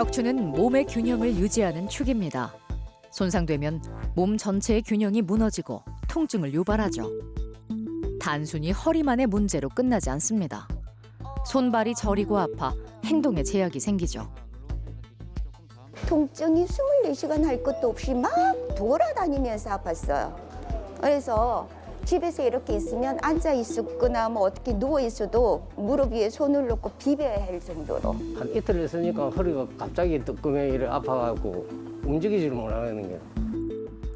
척추는 몸의 균형을 유지하는 축입니다. 손상되면 몸 전체의 균형이 무너지고 통증을 유발하죠. 단순히 허리만의 문제로 끝나지 않습니다. 손발이 저리고 아파 행동에 제약이 생기죠. 통증이 24시간 할 것도 없이 막 돌아다니면서 아팠어요. 그래서 집에서 이렇게 있으면 앉아 있거나 뭐 어떻게 누워 있어도 무릎 위에 손을 놓고 비벼야 할 정도로 한 이틀 있으니까 허리가 갑자기 뜨끔해 이래 아파갖고 움직이지를 못하는 게.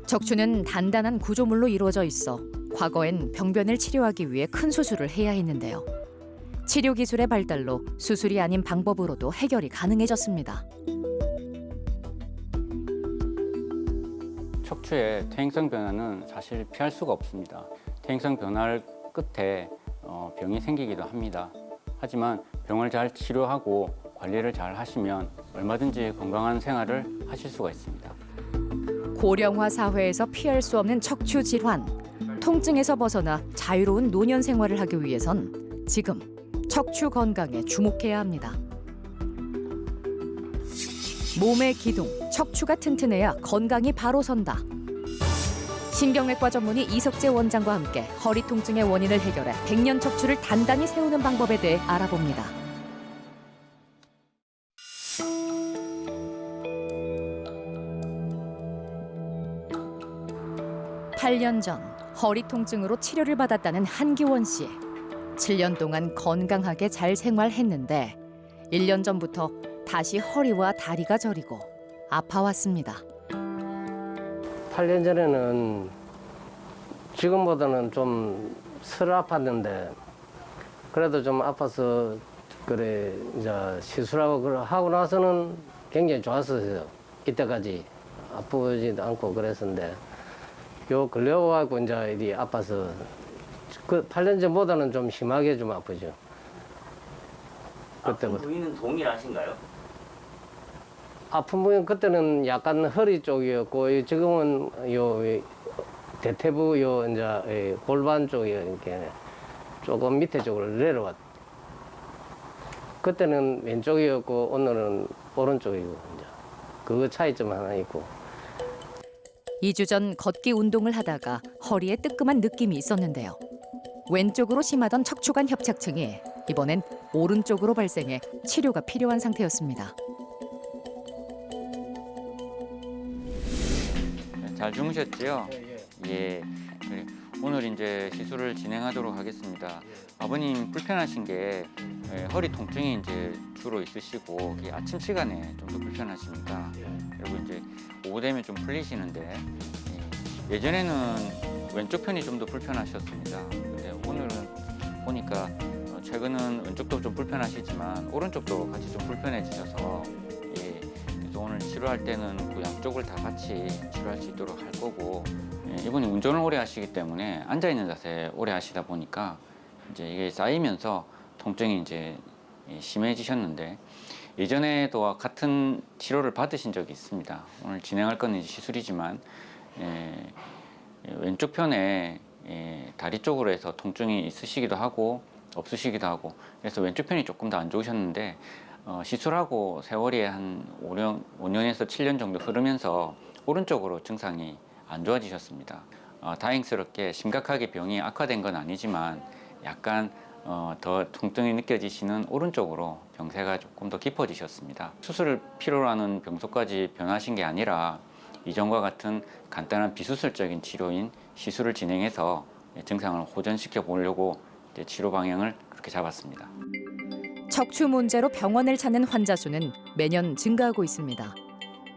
척추는 단단한 구조물로 이루어져 있어 과거엔 병변을 치료하기 위해 큰 수술을 해야 했는데요. 치료 기술의 발달로 수술이 아닌 방법으로도 해결이 가능해졌습니다. 척추의 퇴행성 변화는 사실 피할 수가 없습니다. 퇴행성 변화를 끝에 어, 병이 생기기도 합니다. 하지만 병을 잘 치료하고 관리를 잘 하시면 얼마든지 건강한 생활을 하실 수가 있습니다. 고령화 사회에서 피할 수 없는 척추 질환. 통증에서 벗어나 자유로운 노년 생활을 하기 위해선 지금 척추 건강에 주목해야 합니다. 몸의 기둥, 척추가 튼튼해야 건강이 바로 선다. 신경외과 전문의 이석재 원장과 함께 허리 통증의 원인을 해결해 백년 척추를 단단히 세우는 방법에 대해 알아봅니다. 팔 년 전 허리 통증으로 치료를 받았다는 한기원 씨. 7년 동안 건강하게 잘 생활했는데 1년 전부터 다시 허리와 다리가 저리고 아파왔습니다. 8년 전에는 지금보다는 좀 덜 아팠는데 그래도 좀 아파서 그래 이제 시술하고 그래 하고 나서는 굉장히 좋았었어요. 이때까지 아프지도 않고 그랬었는데 요 걸려가지고 이제 이리 아파서 그 8년 전보다는 좀 심하게 좀 아프죠. 아픈 그때부터. 부위는 동일하신가요? 아픈 부분 그때는 약간 허리 쪽이었고 이 지금은 요 대퇴부 요 이제 이 골반 쪽이 이렇게 조금 밑에 쪽으로 내려왔. 그때는 왼쪽이었고 오늘은 오른쪽이고 이제 그 차이점 하나 있고 2주 전 걷기 운동을 하다가 허리에 뜨끔한 느낌이 있었는데요. 왼쪽으로 심하던 척추관 협착증이 이번엔 오른쪽으로 발생해 치료가 필요한 상태였습니다. 잘 주무셨지요? 예. 그래. 오늘 이제 시술을 진행하도록 하겠습니다. 아버님 불편하신 게 예, 허리 통증이 이제 주로 있으시고 이게 아침 시간에 좀 더 불편하십니다. 그리고 이제 오후 되면 좀 풀리시는데 예, 예전에는 왼쪽 편이 좀 더 불편하셨습니다. 근데 오늘은 보니까 어, 최근은 왼쪽도 좀 불편하시지만 오른쪽도 같이 좀 불편해지셔서 예, 오늘 치료할 때는 그 양쪽을 다 같이 치료할 수 있도록 할 거고 예, 이분이 운전을 오래 하시기 때문에 앉아 있는 자세 오래 하시다 보니까 이제 이게 쌓이면서 통증이 이제 예, 심해지셨는데 예전에도 같은 치료를 받으신 적이 있습니다. 오늘 진행할 거는 이제 시술이지만 예, 예, 왼쪽 편에 예, 다리 쪽으로 해서 통증이 있으시기도 하고 없으시기도 하고 그래서 왼쪽 편이 조금 더 안 좋으셨는데 어, 시술하고 세월이 한 5년, 5년에서 7년 정도 흐르면서 오른쪽으로 증상이 안 좋아지셨습니다. 어, 다행스럽게 심각하게 병이 악화된 건 아니지만 약간 어, 더 통증이 느껴지시는 오른쪽으로 병세가 조금 더 깊어지셨습니다. 수술을 필요로 하는 병소까지 변하신 게 아니라 이전과 같은 간단한 비수술적인 치료인 시술을 진행해서 증상을 호전시켜 보려고 이제 치료 방향을 그렇게 잡았습니다. 척추 문제로 병원을 찾는 환자 수는 매년 증가하고 있습니다.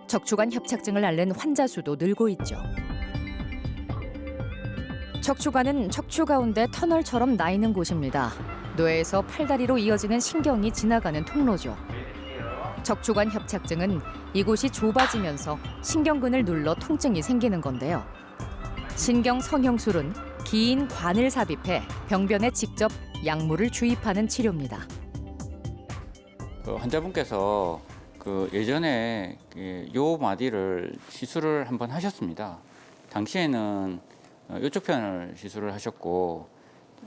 척추관 협착증을 앓는 환자 수도 늘고 있죠. 척추관은 척추 가운데 터널처럼 나 있는 곳입니다. 뇌에서 팔다리로 이어지는 신경이 지나가는 통로죠. 척추관 협착증은 이곳이 좁아지면서 신경근을 눌러 통증이 생기는 건데요. 신경 성형술은 긴 관을 삽입해 병변에 직접 약물을 주입하는 치료입니다. 그 환자분께서 그 예전에 그요 마디를 시술을 한번 하셨습니다. 당시에는 어, 이쪽 편을 시술을 하셨고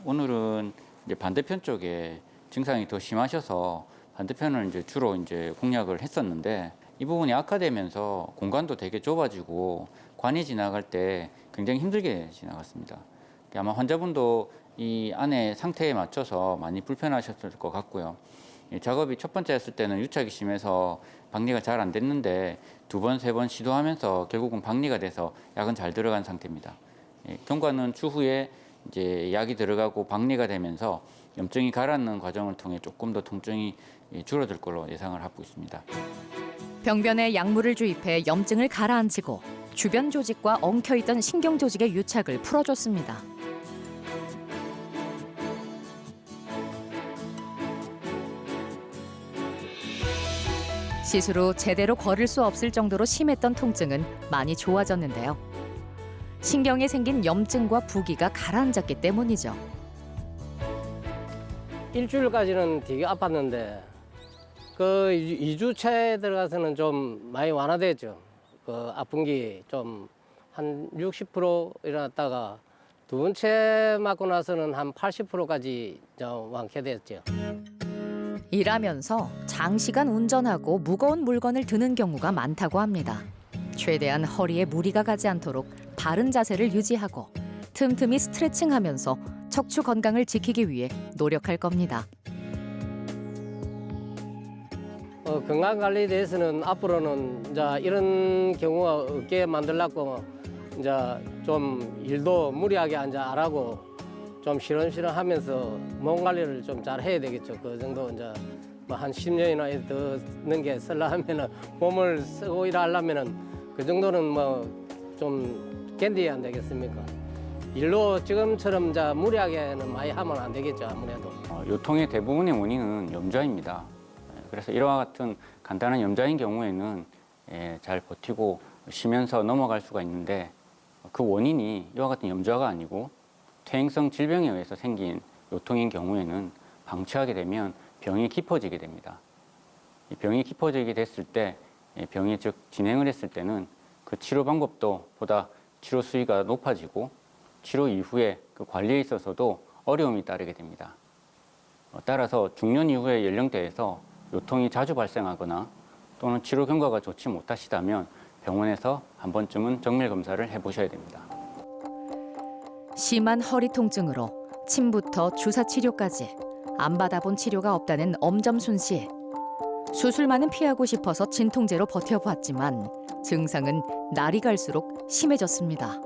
오늘은 이제 반대편 쪽에 증상이 더 심하셔서 반대편을 이제 주로 이제 공략을 했었는데 이 부분이 악화되면서 공간도 되게 좁아지고 관이 지나갈 때 굉장히 힘들게 지나갔습니다. 아마 환자분도 이 안에 상태에 맞춰서 많이 불편하셨을 것 같고요. 이 작업이 첫 번째 했을 때는 유착이 심해서 박리가 잘 안 됐는데 두 번, 세 번 시도하면서 결국은 박리가 돼서 약은 잘 들어간 상태입니다. 예, 경과는 추후에 이제 약이 들어가고 박리가 되면서 염증이 가라앉는 과정을 통해 조금 더 통증이 예, 줄어들 걸로 예상을 하고 있습니다. 병변에 약물을 주입해 염증을 가라앉히고 주변 조직과 엉켜있던 신경 조직의 유착을 풀어줬습니다. 후 제대로 걸을 수 없을 정도로 심했던 통증은 많이 좋아졌는데요. 신경에 생긴 염증과 부기가 가라앉았기 때문이죠. 일주일까지는 되게 아팠는데 그 2주차에 들어가서는 좀 많이 완화됐죠. 그 아픈 게 좀 한 60% 일어났다가 두 번째 맞고 나서는 한 80%까지 좀 완쾌됐죠. 일하면서 장시간 운전하고 무거운 물건을 드는 경우가 많다고 합니다. 최대한 허리에 무리가 가지 않도록 바른 자세를 유지하고 틈틈이 스트레칭하면서 척추 건강을 지키기 위해 노력할 겁니다. 어, 건강 관리에 대해서는 앞으로는 이제 이런 경우가 없게 만들려고 이제 좀 일도 무리하게 안 하고 좀 시런시런하면서 몸 관리를 좀 잘 해야 되겠죠. 그 정도 이제 뭐한 10년이나 더 넘게 쓸라 하면은 몸을 쓰고 일하려면은 그 정도는 뭐 좀 견디야 안 되겠습니까? 일로 지금처럼 이제 무리하게는 많이 하면 안 되겠죠 아무래도. 어, 요통의 대부분의 원인은 염좌입니다. 예, 그래서 이와 같은 간단한 염좌인 경우에는 예, 잘 버티고 쉬면서 넘어갈 수가 있는데 그 원인이 이와 같은 염좌가 아니고 퇴행성 질병에 의해서 생긴 요통인 경우에는 방치하게 되면 병이 깊어지게 됩니다. 이 병이 깊어지게 됐을 때 예, 병이 즉 진행을 했을 때는 그 치료 방법도 보다 치료 수위가 높아지고 치료 이후에 그 관리에 있어서도 어려움이 따르게 됩니다. 어, 따라서 중년 이후의 연령대에서 요통이 자주 발생하거나 또는 치료 경과가 좋지 못하시다면 병원에서 한 번쯤은 정밀 검사를 해보셔야 됩니다. 심한 허리 통증으로 침부터 주사 치료까지 안 받아본 치료가 없다는 엄점순 씨. 수술만은 피하고 싶어서 진통제로 버텨봤지만 증상은 날이 갈수록 심해졌습니다.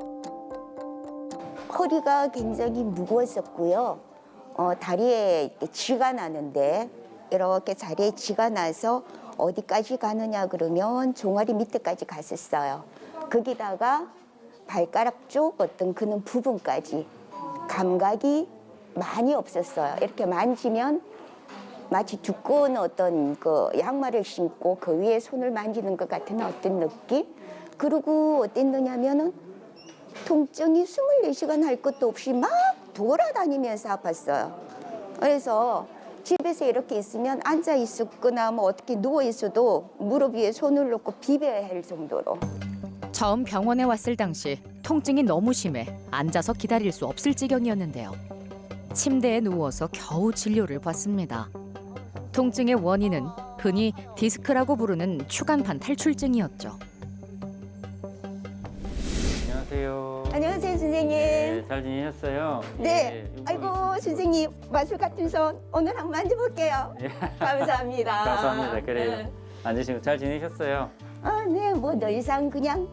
허리가 굉장히 무거웠었고요. 어, 다리에 쥐가 나는데 이렇게 자리에 쥐가 나서 어디까지 가느냐 그러면 종아리 밑에까지 갔었어요. 거기다가 발가락 쪽 어떤 그는 부분까지 감각이 많이 없었어요. 이렇게 만지면 마치 두꺼운 어떤 그 양말을 신고 그 위에 손을 만지는 것 같은 어떤 느낌? 그리고 어땠느냐면은 통증이 24시간 할 것도 없이 막 돌아다니면서 아팠어요. 그래서 집에서 이렇게 있으면 앉아 있었거나 뭐 어떻게 누워 있어도 무릎 위에 손을 놓고 비벼야 할 정도로. 처음 병원에 왔을 당시 통증이 너무 심해 앉아서 기다릴 수 없을 지경이었는데요. 침대에 누워서 겨우 진료를 받습니다. 통증의 원인은 흔히 디스크라고 부르는 추간판 탈출증이었죠. 안녕하세요. 안녕하세요, 선생님. 네, 잘 지내셨어요? 네. 예, 아이고, 선생님, 마술 같은 손 오늘 한번 만져볼게요. 예. 감사합니다. 감사합니다. 그래요. 네. 앉으시고 잘 지내셨어요? 아, 네, 뭐 더 이상 그냥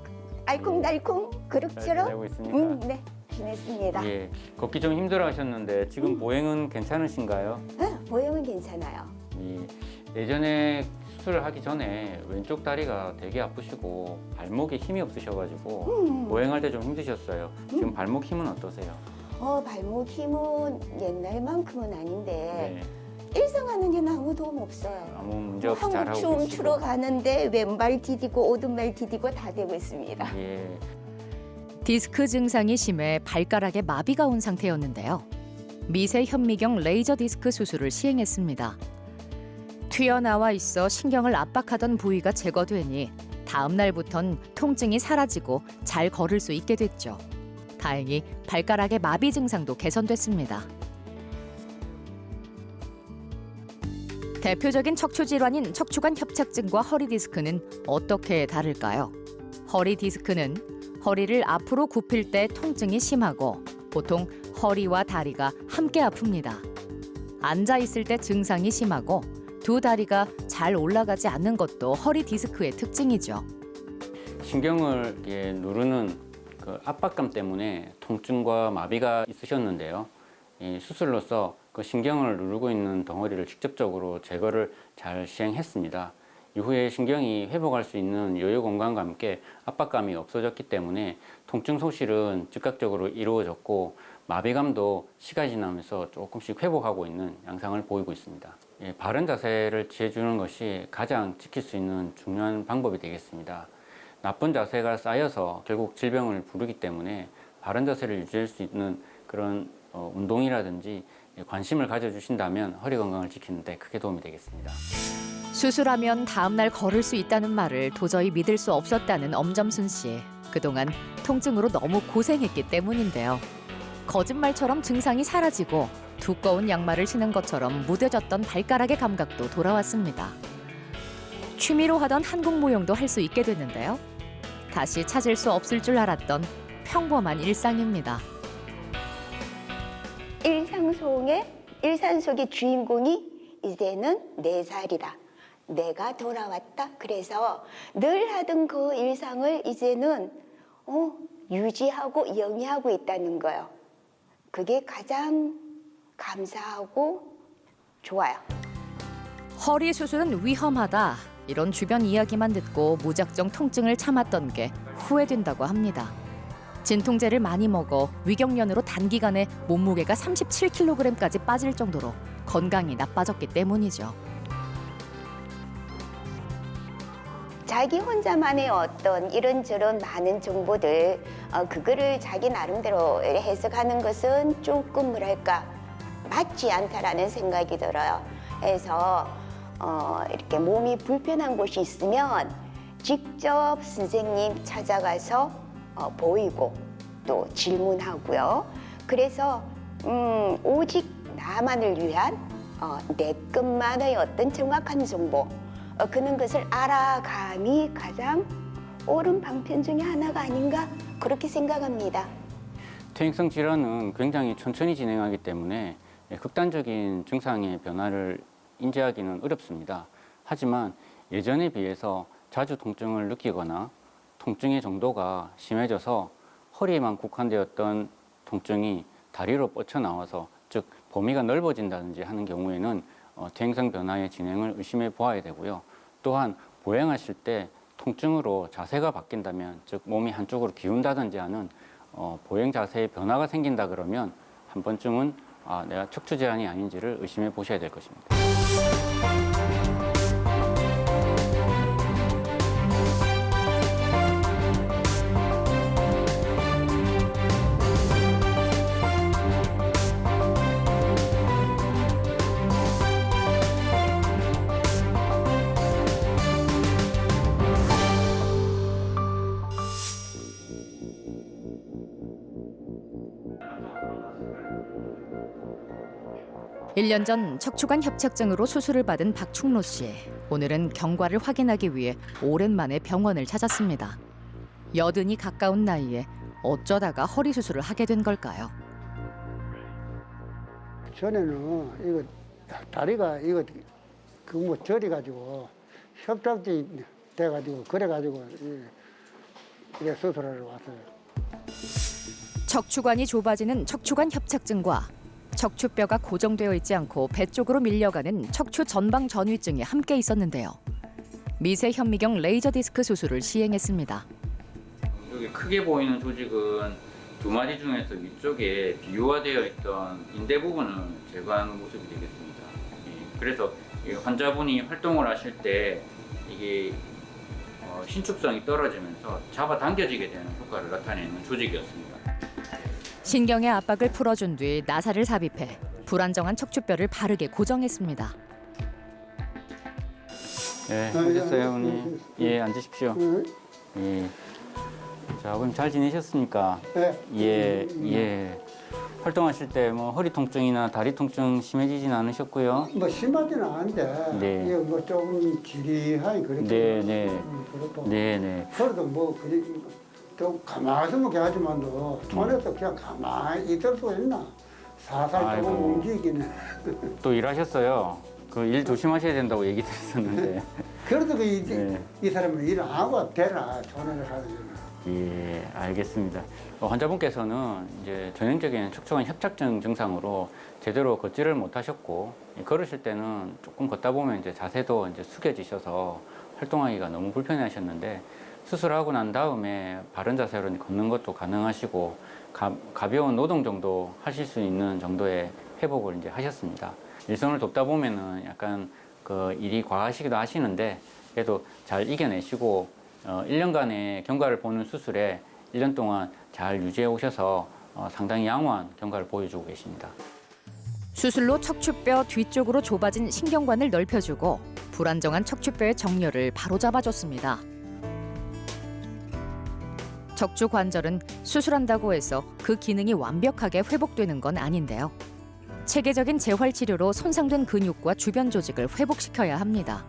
알콩달콩 잘 그럭저럭. 지내고 있습니까? 음, 네, 지냈습니다. 예. 걷기 좀 힘들어 하셨는데 지금 보행은 괜찮으신가요? 아, 모형은 괜찮아요. 이 예전에 수술을 하기 전에 왼쪽 다리가 되게 아프시고 발목에 힘이 없으셔가지고 음. 보행할 때 좀 힘드셨어요. 지금 발목 힘은 어떠세요? 어, 발목 힘은 옛날만큼은 아닌데 네. 일상하는 데는 아무 도움 없어요. 아무 문제 없이 잘하고 춤 계시고. 추러 가는데 왼발 디디고 오른발 디디고 다 되고 있습니다. 예. 디스크 증상이 심해 발가락에 마비가 온 상태였는데요. 미세 현미경 레이저 디스크 수술을 시행했습니다. 튀어나와 있어 신경을 압박하던 부위가 제거되니 다음 날부턴 통증이 사라지고 잘 걸을 수 있게 됐죠. 다행히 발가락의 마비 증상도 개선됐습니다. 대표적인 척추 질환인 척추관 협착증과 허리 디스크는 어떻게 다를까요? 허리 디스크는 허리를 앞으로 굽힐 때 통증이 심하고 보통 허리와 다리가 함께 아픕니다. 앉아 있을 때 증상이 심하고 두 다리가 잘 올라가지 않는 것도 허리 디스크의 특징이죠. 신경을 이렇게 누르는 그 압박감 때문에 통증과 마비가 있으셨는데요. 이 수술로서 그 신경을 누르고 있는 덩어리를 직접적으로 제거를 잘 시행했습니다. 이후에 신경이 회복할 수 있는 여유 공간과 함께 압박감이 없어졌기 때문에 통증 소실은 즉각적으로 이루어졌고 마비감도 시간이 지나면서 조금씩 회복하고 있는 양상을 보이고 있습니다. 예, 바른 자세를 취해주는 것이 가장 지킬 수 있는 중요한 방법이 되겠습니다. 나쁜 자세가 쌓여서 결국 질병을 부르기 때문에 바른 자세를 유지할 수 있는 그런 어, 운동이라든지 관심을 가져주신다면 허리 건강을 지키는데 크게 도움이 되겠습니다. 수술하면 다음날 걸을 수 있다는 말을 도저히 믿을 수 없었다는 엄점순 씨. 그동안 통증으로 너무 고생했기 때문인데요. 거짓말처럼 증상이 사라지고 두꺼운 양말을 신은 것처럼 무뎌졌던 발가락의 감각도 돌아왔습니다. 취미로 하던 한국 무용도 할 수 있게 됐는데요. 다시 찾을 수 없을 줄 알았던 평범한 일상입니다. 일상 속의 일상 속의 주인공이 이제는 네 살이다. 내가 돌아왔다. 그래서 늘 하던 그 일상을 이제는 어, 유지하고 영위하고 있다는 거예요. 그게 가장 감사하고 좋아요. 허리 수술은 위험하다. 이런 주변 이야기만 듣고 무작정 통증을 참았던 게 후회된다고 합니다. 진통제를 많이 먹어 위경련으로 단기간에 몸무게가 37kg까지 빠질 정도로 건강이 나빠졌기 때문이죠. 자기 혼자만의 어떤 이런저런 많은 정보들 어, 그거를 자기 나름대로 해석하는 것은 조금 뭐랄까 맞지 않다라는 생각이 들어요. 그래서 어, 이렇게 몸이 불편한 곳이 있으면 직접 선생님 찾아가서 어, 보이고 또 질문하고요. 그래서 음, 오직 나만을 위한 어, 내 것만의 어떤 정확한 정보 어, 그런 것을 알아감이 가장 옳은 방편 중에 하나가 아닌가 그렇게 생각합니다. 퇴행성 질환은 굉장히 천천히 진행하기 때문에 예, 극단적인 증상의 변화를 인지하기는 어렵습니다. 하지만 예전에 비해서 자주 통증을 느끼거나 통증의 정도가 심해져서 허리에만 국한되었던 통증이 다리로 뻗쳐나와서 즉 범위가 넓어진다든지 하는 경우에는 어, 퇴행성 변화의 진행을 의심해 보아야 되고요. 또한 보행하실 때 통증으로 자세가 바뀐다면 즉 몸이 한쪽으로 기운다든지 하는 어, 보행 자세의 변화가 생긴다 그러면 한 번쯤은 아, 내가 척추 질환이 아닌지를 의심해 보셔야 될 것입니다. 일년전 척추관 협착증으로 수술을 받은 박충로 씨. 오늘은 경과를 확인하기 위해 오랜만에 병원을 찾았습니다. 여든이 가까운 나이에 어쩌다가 허리 수술을 하게 된 걸까요? 전에는 이거 다리가 이거 그 뭐 저리 가지고 협착증이 돼가지고 그래 가지고 이- 이래 수술하러 왔어요. 척추관이 좁아지는 척추관 협착증과 척추뼈가 고정되어 있지 않고 배 쪽으로 밀려가는 척추 전방 전위증이 함께 있었는데요. 미세 현미경 레이저 디스크 수술을 시행했습니다. 여기 크게 보이는 조직은 두 마디 중에서 위쪽에 비유화되어 있던 인대 부분을 제거하는 모습이 되겠습니다. 예, 그래서 이 환자분이 활동을 하실 때 이게 어, 신축성이 떨어지면서 잡아당겨지게 되는 효과를 나타내는 조직이었습니다. 신경의 압박을 풀어준 뒤 나사를 삽입해 불안정한 척추뼈를 바르게 고정했습니다. 예, 오셨어요, 예, 어머니. 예, 앉으십시오. 응? 예. 자, 그럼 잘 지내셨습니까? 네. 예, 예. 활동하실 때 뭐 허리 통증이나 다리 통증 심해지진 않으셨고요? 뭐 심하지는 않은데 네. 이게 뭐 조금 지리하니 그렇게 네, 네. 음, 그렇고 네, 네. 서로도 뭐 그리 좀 가만히 있으면 하지만도 손에서 그냥 가만히 있을 수가 있나 살살 조금 아이고. 움직이기는 또 일하셨어요. 그 일 조심하셔야 된다고 얘기 드렸었는데. 그래도 그 이, 네. 이 사람은 일안 하고 되나 전화를 하는 예, 알겠습니다. 어, 환자분께서는 이제 전형적인 척추관 협착증 증상으로 제대로 걷지를 못하셨고 예, 걸으실 때는 조금 걷다 보면 이제 자세도 이제 숙여지셔서 활동하기가 너무 불편해하셨는데 수술하고 난 다음에 바른 자세로 걷는 것도 가능하시고 가, 가벼운 노동 정도 하실 수 있는 정도의 회복을 이제 하셨습니다. 일선을 돕다 보면은 약간 그 일이 과하시기도 하시는데 그래도 잘 이겨내시고 어, 1년간의 경과를 보는 수술에 1년 동안 잘 유지해 오셔서 어, 상당히 양호한 경과를 보여주고 계십니다. 수술로 척추뼈 뒤쪽으로 좁아진 신경관을 넓혀주고 불안정한 척추뼈의 정렬을 바로잡아줬습니다. 척추 관절은 수술한다고 해서 그 기능이 완벽하게 회복되는 건 아닌데요. 체계적인 재활 치료로 손상된 근육과 주변 조직을 회복시켜야 합니다.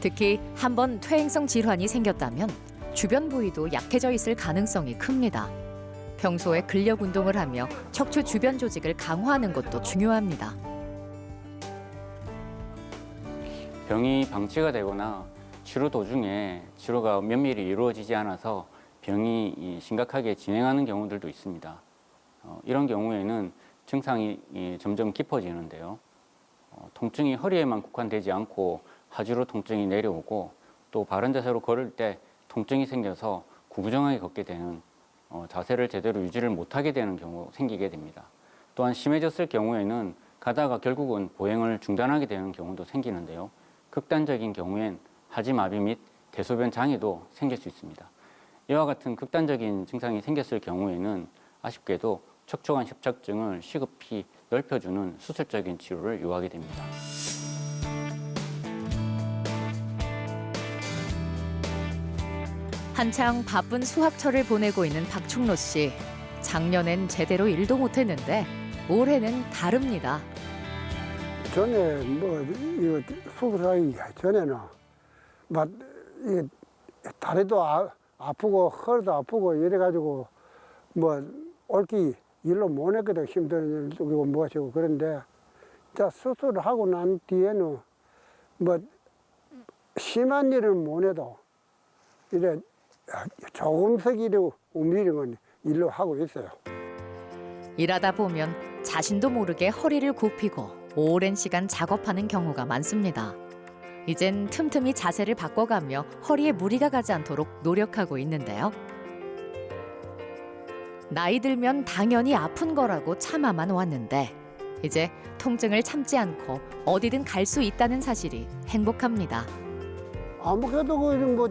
특히 한번 퇴행성 질환이 생겼다면 주변 부위도 약해져 있을 가능성이 큽니다. 평소에 근력 운동을 하며 척추 주변 조직을 강화하는 것도 중요합니다. 병이 방치가 되거나 치료 도중에 치료가 면밀히 이루어지지 않아서 병이 이 심각하게 진행하는 경우들도 있습니다. 어, 이런 경우에는 증상이 이 점점 깊어지는데요. 어, 통증이 허리에만 국한되지 않고 하주로 통증이 내려오고 또 바른 자세로 걸을 때 통증이 생겨서 구부정하게 걷게 되는 어, 자세를 제대로 유지를 못하게 되는 경우 생기게 됩니다. 또한 심해졌을 경우에는 가다가 결국은 보행을 중단하게 되는 경우도 생기는데요. 극단적인 경우엔 하지마비 및 대소변 장애도 생길 수 있습니다. 이와 같은 극단적인 증상이 생겼을 경우에는 아쉽게도 척추관 협착증을 시급히 넓혀주는 수술적인 치료를 요하게 됩니다. 한창 바쁜 수학철을 보내고 있는 박충로 씨. 작년엔 제대로 일도 못했는데 올해는 다릅니다. 전에 뭐 이거 수술하기 전에는 막 이게 다리도 아, 아프고 허리도 아프고 이래 가지고 뭐 옳기 일로 못 했거든 힘든 그리고 무엇이고 그런데 자 수술을 하고 난 뒤에는 뭐 심한 일은 못 해도 이래 조금씩이라도 움직이는 일로 하고 있어요. 일하다 보면 자신도 모르게 허리를 굽히고 오랜 시간 작업하는 경우가 많습니다. 이젠 틈틈이 자세를 바꿔가며 허리에 무리가 가지 않도록 노력하고 있는데요. 나이 들면 당연히 아픈 거라고 참아만 왔는데 이제 통증을 참지 않고 어디든 갈 수 있다는 사실이 행복합니다. 아무래도 그 뭐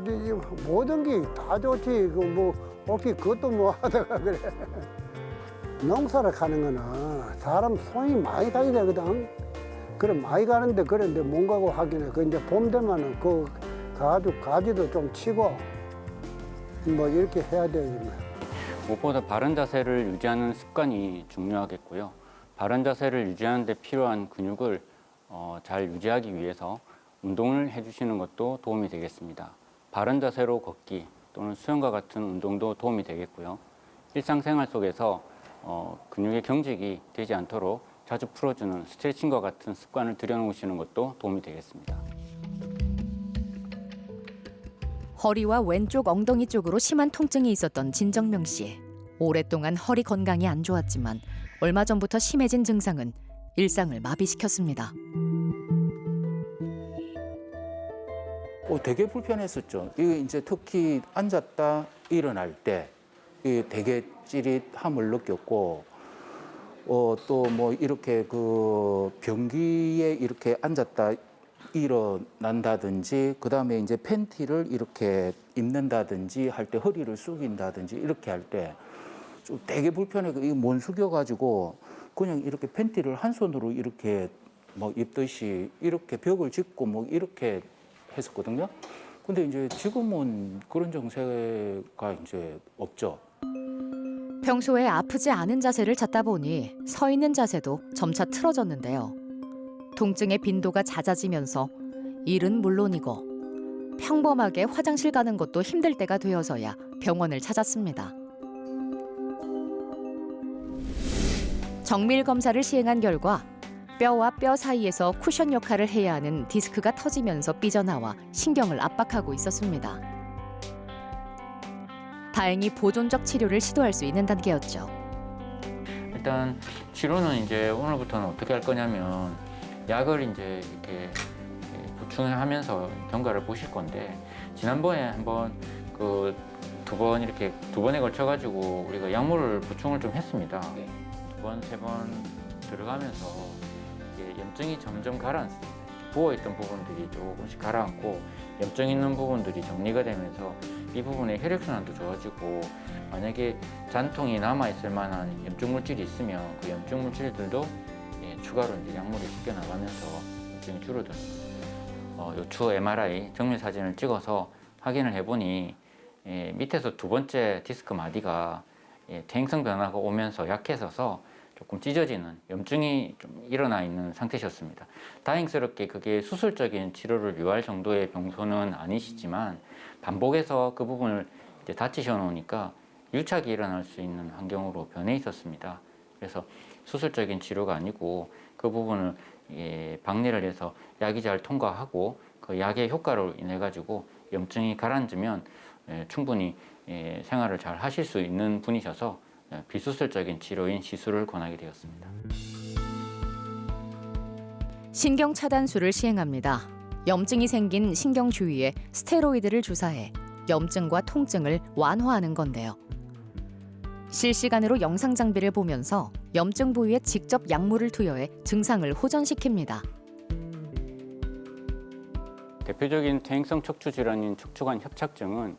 모든 게 다 좋지 그뭐 어떻게 그것도 뭐 하다가 그래 농사를 가는 거는 사람 손이 많이 가야 되거든 그래 많이 가는데 그런데 못 가고 하기는 그 이제 봄 되면은 그 가지고 가지도 좀 치고 뭐 이렇게 해야 되지 뭐. 무엇보다 바른 자세를 유지하는 습관이 중요하겠고요. 바른 자세를 유지하는 데 필요한 근육을 어, 잘 유지하기 위해서 운동을 해주시는 것도 도움이 되겠습니다. 바른 자세로 걷기 또는 수영과 같은 운동도 도움이 되겠고요. 일상생활 속에서 어, 근육의 경직이 되지 않도록 자주 풀어주는 스트레칭과 같은 습관을 들여놓으시는 것도 도움이 되겠습니다. 허리와 왼쪽 엉덩이 쪽으로 심한 통증이 있었던 진정명 씨. 오랫동안 허리 건강이 안 좋았지만 얼마 전부터 심해진 증상은 일상을 마비시켰습니다. 어, 되게 불편했었죠. 이게 이제 특히 앉았다 일어날 때 이게 되게 찌릿함을 느꼈고 어, 또 뭐 이렇게 그 변기에 이렇게 앉았다 일어난다든지 그 다음에 이제 팬티를 이렇게 입는다든지 할 때 허리를 숙인다든지 이렇게 할 때 좀 되게 불편해. 이게 못 숙여가지고 그냥 이렇게 팬티를 한 손으로 이렇게 뭐 입듯이 이렇게 벽을 짚고 뭐 이렇게 했었거든요. 근데 이제 지금은 그런 정세가 이제 없죠. 평소에 아프지 않은 자세를 찾다 보니 서 있는 자세도 점차 틀어졌는데요. 통증의 빈도가 잦아지면서 일은 물론이고 평범하게 화장실 가는 것도 힘들 때가 되어서야 병원을 찾았습니다. 정밀 검사를 시행한 결과 뼈와 뼈 사이에서 쿠션 역할을 해야 하는 디스크가 터지면서 삐져나와 신경을 압박하고 있었습니다. 다행히 보존적 치료를 시도할 수 있는 단계였죠. 일단 치료는 이제 오늘부터는 어떻게 할 거냐면 약을 이제 이렇게 보충하면서 경과를 보실 건데 지난번에 한번 그 두 번 이렇게 두 번에 걸쳐 가지고 우리가 약물을 보충을 좀 했습니다. 두번세 번 들어가면서 이게 염증이 점점 가라앉습니다. 부어 있던 부분들이 조금씩 가라앉고 염증 있는 부분들이 정리가 되면서 이 부분에 혈액 순환도 좋아지고 만약에 잔통이 남아 있을 만한 염증 물질이 있으면 그 염증 물질들도 예, 추가로 이제 약물이 섞여 나가면서 염증이 줄어드는. 어, 요추 MRI 정밀 사진을 찍어서 확인을 해보니 예, 밑에서 두 번째 디스크 마디가 예, 퇴행성 변화가 오면서 약해져서 조금 찢어지는 염증이 좀 일어나 있는 상태셨습니다. 다행스럽게 그게 수술적인 치료를 요할 정도의 병소는 아니시지만 반복해서 그 부분을 다치셔 놓으니까 유착이 일어날 수 있는 환경으로 변해 있었습니다. 그래서 수술적인 치료가 아니고 그 부분을 예, 박리를 해서 약이 잘 통과하고 그 약의 효과로 인해 가지고 염증이 가라앉으면 예, 충분히 예, 생활을 잘 하실 수 있는 분이셔서 예, 비수술적인 치료인 시술을 권하게 되었습니다. 신경 차단술을 시행합니다. 염증이 생긴 신경 주위에 스테로이드를 주사해 염증과 통증을 완화하는 건데요. 실시간으로 영상 장비를 보면서 염증 부위에 직접 약물을 투여해 증상을 호전시킵니다. 대표적인 퇴행성 척추 질환인 척추관 협착증은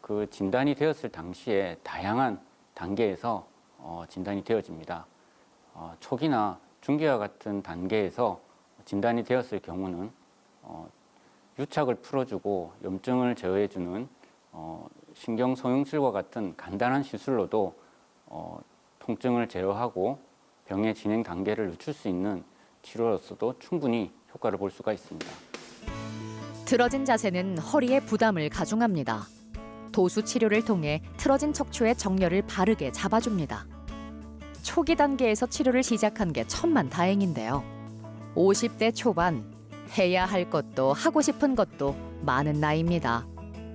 그 진단이 되었을 당시에 다양한 단계에서 어, 진단이 되어집니다. 어, 초기나 중기와 같은 단계에서 진단이 되었을 경우는 어, 유착을 풀어주고 염증을 제어해주는 어, 신경 소용술과 같은 간단한 시술로도 어, 통증을 제어하고 병의 진행 단계를 늦출 수 있는 치료로서도 충분히 효과를 볼 수가 있습니다. 틀어진 자세는 허리에 부담을 가중합니다. 도수 치료를 통해 틀어진 척추의 정렬을 바르게 잡아줍니다. 초기 단계에서 치료를 시작한 게 천만 다행인데요. 50대 초반 해야 할 것도 하고 싶은 것도 많은 나이입니다.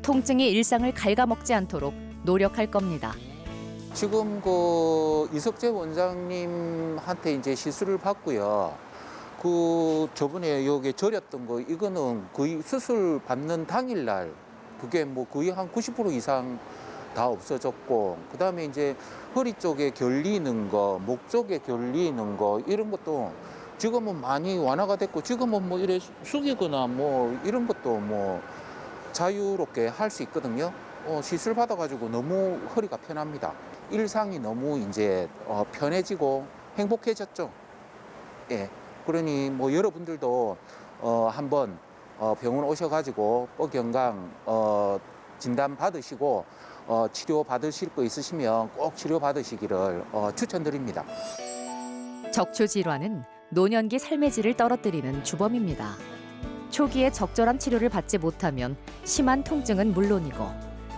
통증이 일상을 갉아먹지 않도록 노력할 겁니다. 지금 그 이석재 원장님한테 이제 시술을 받고요. 그 저번에 여기 절였던 거 이거는 거의 수술 받는 당일날 그게 뭐 거의 한 90% 이상 다 없어졌고 그다음에 이제 허리 쪽에 결리는 거, 목 쪽에 결리는 거 이런 것도 지금은 많이 완화가 됐고 지금은 뭐 이래 숙이거나 뭐 이런 것도 뭐 자유롭게 할 수 있거든요. 어, 시술 받아가지고 너무 허리가 편합니다. 일상이 너무 이제 어, 편해지고 행복해졌죠. 예. 그러니 뭐 여러분들도 어, 한번 어, 병원 오셔가지고 뻐경강 어, 진단 받으시고 어, 치료 받으실 거 있으시면 꼭 치료 받으시기를 어, 추천드립니다. 적초 질환은 노년기 삶의 질을 떨어뜨리는 주범입니다. 초기에 적절한 치료를 받지 못하면 심한 통증은 물론이고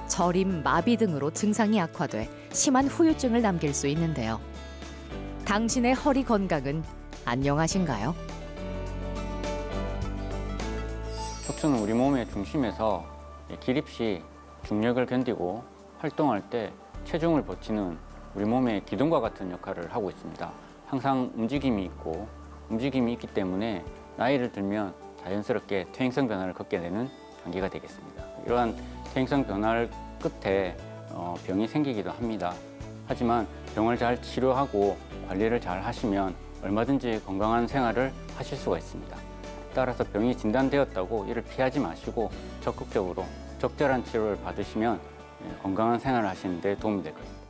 저림, 마비 등으로 증상이 악화돼 심한 후유증을 남길 수 있는데요. 당신의 허리 건강은 안녕하신가요? 척추는 우리 몸의 중심에서 기립 시 중력을 견디고 활동할 때 체중을 버티는 우리 몸의 기둥과 같은 역할을 하고 있습니다. 항상 움직임이 있고 움직임이 있기 때문에 나이를 들면 자연스럽게 퇴행성 변화를 겪게 되는 단계가 되겠습니다. 이러한 퇴행성 변화를 끝에 어, 병이 생기기도 합니다. 하지만 병을 잘 치료하고 관리를 잘 하시면 얼마든지 건강한 생활을 하실 수가 있습니다. 따라서 병이 진단되었다고 이를 피하지 마시고 적극적으로 적절한 치료를 받으시면 예, 건강한 생활을 하시는 데 도움이 될 겁니다.